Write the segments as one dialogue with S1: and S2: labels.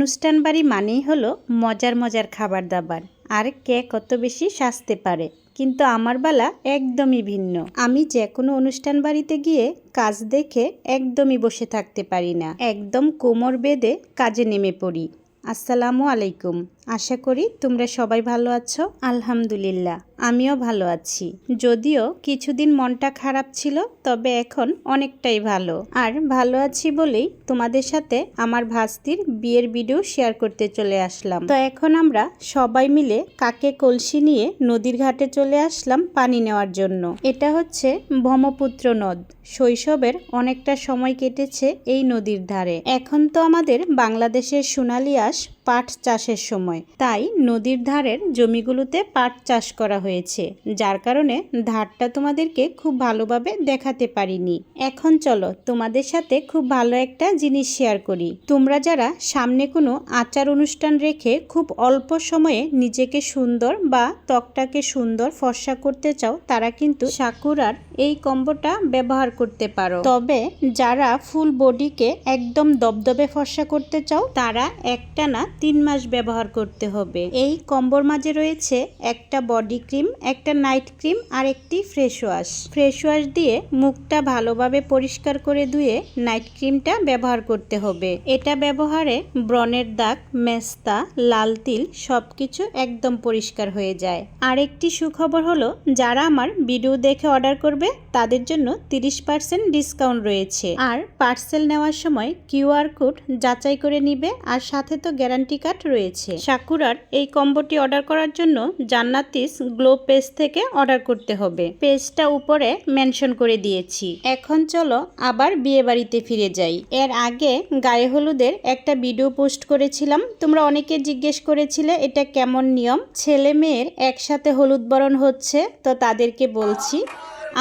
S1: অনুষ্ঠান বাড়ি মানেই হলো মজার মজার খাবার দাবার। আর কে কত বেশি সাজতে পারে? কিন্তু আমার বেলা একদমই ভিন্ন। আমি যে কোনো অনুষ্ঠান বাড়িতে গিয়ে কাজ দেখে একদমই বসে থাকতে পারি না। একদম কোমর বেঁধে কাজে নেমে পড়ি। আসসালামু আলাইকুম। আশা করি তোমরা সবাই ভালো আছো, আলহামদুলিল্লাহ, আমিও ভালো আছি। যদিও কিছুদিন মনটা খারাপ ছিল, তবে এখন অনেকটাই ভালো। আর ভালো আছি বলেই তোমাদের সাথে আমার ভাস্তির বিয়ের ভিডিও শেয়ার করতে চলে আসলাম। তো এখন আমরা সবাই মিলে কাকে কলসি নিয়ে নদীর ঘাটে চলে আসলাম পানি নেওয়ার জন্য। এটা হচ্ছে ব্রহ্মপুত্র নদ। শৈশবের অনেকটা সময় কেটেছে এই নদীর ধারে। এখন তো আমাদের বাংলাদেশের সোনালি আঁশ পাট চাষের সময়। তাই নদীর ধারের জমিগুলোতে পাট চাষ করা হয়েছে, যার কারণে ধারটা তোমাদেরকে খুব ভালোভাবে দেখাতে পারিনি। এখন চলো তোমাদের সাথে খুব ভালো একটা জিনিস শেয়ার করি। তোমরা যারা সামনে কোনো আচার অনুষ্ঠান রেখে খুব অল্প সময়ে নিজেকে সুন্দর বা ত্বকটাকে সুন্দর ফর্সা করতে চাও, তারা কিন্তু সাকুরার এই কম্বোটা ব্যবহার করতে পারো। তবে যারা ফুল বডিকে একদম দবদবে ফর্সা করতে চাও, তারা একটা না তিন মাস ব্যবহার করতে হবে। এই কম্বোর মাঝে রয়েছে একটা বডি ক্রিম, একটা নাইট ক্রিম আর একটি ফ্রেশ ওয়াশ। ফ্রেশ ওয়াশ দিয়ে মুখটা ভালোভাবে পরিষ্কার করে ধুয়ে নাইট ক্রিমটা ব্যবহার করতে হবে। এটা ব্যবহারে ব্রণের দাগ, মেস্তা, লাল তিল সবকিছু একদম পরিষ্কার হয়ে যায়। আরেকটি সুখবর হলো, যারা আমার ভিডিও দেখে অর্ডার করবে তাদের জন্য তিরিশ পার্সেন্ট ডিসকাউন্ট রয়েছে। আর পার্সেল নেওয়ার সময় কিউআর কোড যাচাই করে নিবে আর সাথে তো গ্যারান্টি কার্ড রয়েছে। সাকুরার এই কম্বোটি অর্ডার করার জন্য জান্নাতিস গ্লো পেজ থেকে অর্ডার করতে হবে। পেজটা উপরে মেনশন করে দিয়েছি। এখন চলো আবার বিয়ে বাড়িতে ফিরে যাই। এর আগে গায়ে হলুদের একটা ভিডিও পোস্ট করেছিলাম। তোমরা অনেকে জিজ্ঞেস করেছিলে, এটা কেমন নিয়ম? ছেলে মেয়ের একসাথে হলুদ বরণ হচ্ছে, তো তাদেরকে বলছি।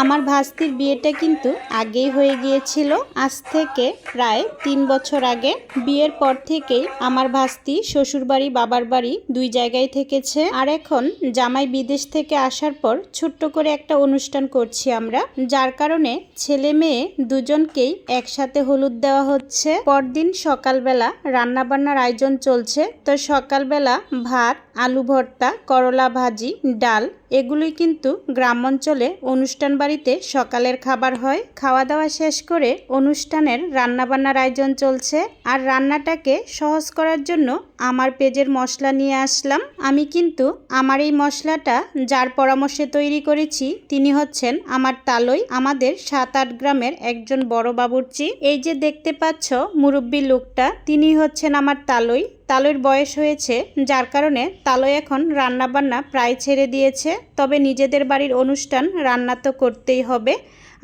S1: আমার ভাস্তির বিয়েটা কিন্তু আগেই হয়ে গিয়েছিল। আজ থেকে প্রায় তিন বছর আগে। বিয়ের পর থেকেই আমার ভাস্তি শ্বশুরবাড়ি বাবার বাড়ি দুই জায়গায় থেকেছে। আর এখন জামাই বিদেশ থেকে আসার পর ছোট্ট করে একটা অনুষ্ঠান করছি আমরা। যার কারণে ছেলে মেয়ে দুজনকেই একসাথে হলুদ দেওয়া হচ্ছে। পরদিন সকালবেলা রান্নাবান্নার আয়োজন চলছে। তো সকালবেলা ভাত, আলু ভর্তা, করলা ভাজি, ডাল এগুলোই কিন্তু গ্রাম অঞ্চলে অনুষ্ঠান বাড়িতে সকালের খাবার হয় খাওয়া দাওয়া শেষ করে অনুষ্ঠানের রান্নাবান্নার আয়োজন চলছে। আর রান্নাটাকে সহজ করার জন্য আমার পেজের মশলা নিয়ে আসলাম। আমি কিন্তু আমার এই মশলাটা যার পরামর্শে তৈরি করেছি, তিনি হচ্ছেন আমার তালই, আমাদের সাত আট গ্রামের একজন বড় বাবুর্চি। এই যে দেখতে পাচ্ছ মুরব্বী লোকটা, তিনি হচ্ছেন আমার তালই। তালুর বয়স হয়েছে, যার কারণে তালু এখন রান্না বান্না প্রায় ছেড়ে দিয়েছে। তবে নিজেদের বাড়ির অনুষ্ঠান রান্না তো করতেই হবে।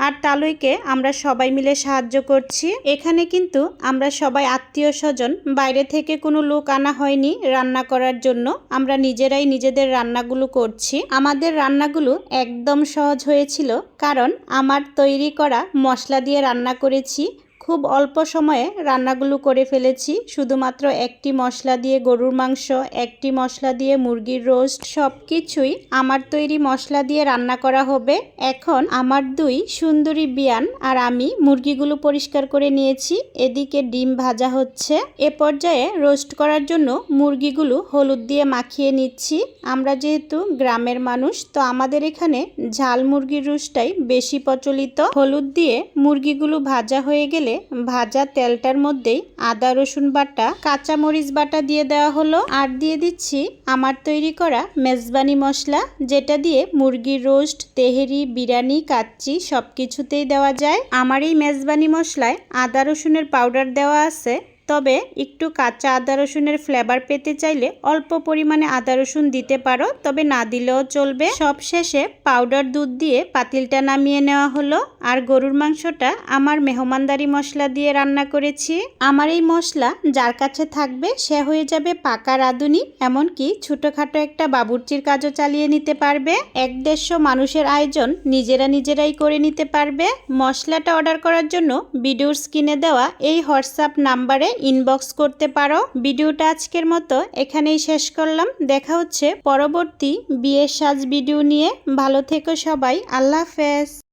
S1: আর তালুইকে আমরা সবাই মিলে সাহায্য করছি। এখানে কিন্তু আমরা সবাই আত্মীয় স্বজন বাইরে থেকে কোনো লোক আনা হয়নি রান্না করার জন্য। আমরা নিজেরাই নিজেদের রান্নাগুলো করছি। আমাদের রান্নাগুলো একদম সহজ হয়েছিল, কারণ আমার তৈরি করা মশলা দিয়ে রান্না করেছি। খুব অল্প সময়ে রান্নাগুলো করে ফেলেছি। শুধুমাত্র একটি মশলা দিয়ে গরুর মাংস, একটি মশলা দিয়ে মুরগির রোস্ট সব কিছুই আমার তৈরি মশলা দিয়ে রান্না করা হবে। এখন আমার দুই সুন্দরী বিয়ান আর আমি মুরগিগুলো পরিষ্কার করে নিয়েছি। এদিকে ডিম ভাজা হচ্ছে। এ পর্যায়ে রোস্ট করার জন্য মুরগিগুলো হলুদ দিয়ে মাখিয়ে নিচ্ছি। আমরা যেহেতু গ্রামের মানুষ, তো আমাদের এখানে ঝাল মুরগির রোস্টটাই বেশি প্রচলিত। হলুদ দিয়ে মুরগিগুলো ভাজা হয়ে গেলে ভাজা তেলটার মধ্যেই আদা, রসুন বাটা, কাঁচামরিচ বাটা দিয়ে দেওয়া হলো। আর দিয়ে দিচ্ছি আমার তৈরি করা মেজবানি মশলা, যেটা দিয়ে মুরগির রোস্ট, তেহেরি, বিরিয়ানি, কাচ্চি সব কিছুতেই দেওয়া যায়। আমার এই মেজবানি মশলায় আদা, রসুনের পাউডার দেওয়া আছে। তবে একটু কাঁচা আদা রসুনের ফ্লেভার পেতে চাইলে অল্প পরিমাণে আদা রসুন দিতে পারো, তবে না দিলেও চলবে। সব শেষে পাউডার দুধ দিয়ে পাতিলটা নামিয়ে নেওয়া হলো। আর গরুর মাংসটা আমার মেহমানদারি মশলা দিয়ে রান্না করেছি। আমার এই মশলা যার কাছে থাকবে সে হয়ে যাবে পাকা রাঁধুনি, এমনকি ছোটোখাটো একটা বাবুর্চির কাজও চালিয়ে নিতে পারবে। এক দেড়শো মানুষের আয়োজন নিজেরা নিজেরাই করে নিতে পারবে। মশলাটা অর্ডার করার জন্য ভিডিওর স্ক্রিনে দেওয়া এই হোয়াটসঅ্যাপ নাম্বারে ইনবক্স করতে পারো। ভিডিওটা আজকের মতো এখানেই শেষ করলাম। দেখা হচ্ছে পরবর্তী বিয়ের সাজ ভিডিও নিয়ে। ভালো থেকো সবাই। আল্লাহ হাফেজ।